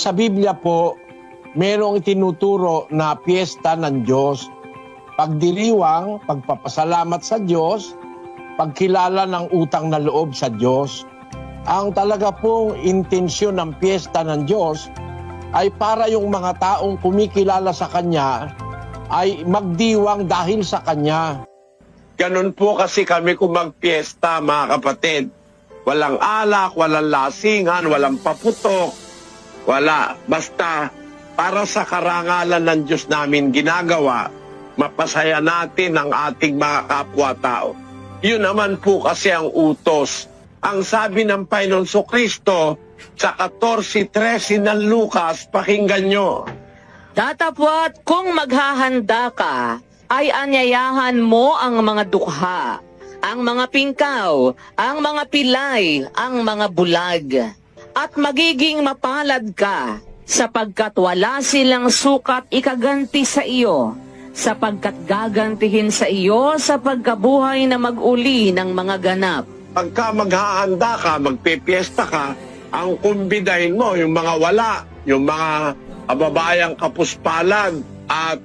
Sa Biblia po, merong itinuturo na piyesta ng Diyos. Pagdiriwang, pagpapasalamat sa Diyos, pagkilala ng utang na loob sa Diyos. Ang talaga pong intensyon ng piyesta ng Diyos ay para yung mga taong kumikilala sa Kanya ay magdiwang dahil sa Kanya. Ganun po kasi kami kung magpiesta, mga kapatid. Walang alak, walang lasingan, walang paputok, wala. Basta para sa karangalan ng Diyos namin ginagawa, mapasaya natin ang ating mga kapwa-tao. Yun naman po kasi ang utos. Ang sabi ng Panginoon So Kristo sa 14.13 ng Lucas, pakinggan nyo. Datapwat kung maghahanda ka, ay anyayahan mo ang mga dukha, ang mga pingkaw, ang mga pilay, ang mga bulag. At magiging mapalad ka, sapagkat wala silang sukat ikaganti sa iyo, sapagkat gagantihin sa iyo sa pagkabuhay na mag-uli ng mga ganap. Pagka maghahanda ka, magpipiesta ka, ang kumbidahin mo, yung mga wala, yung mga kababayang kapuspalan, at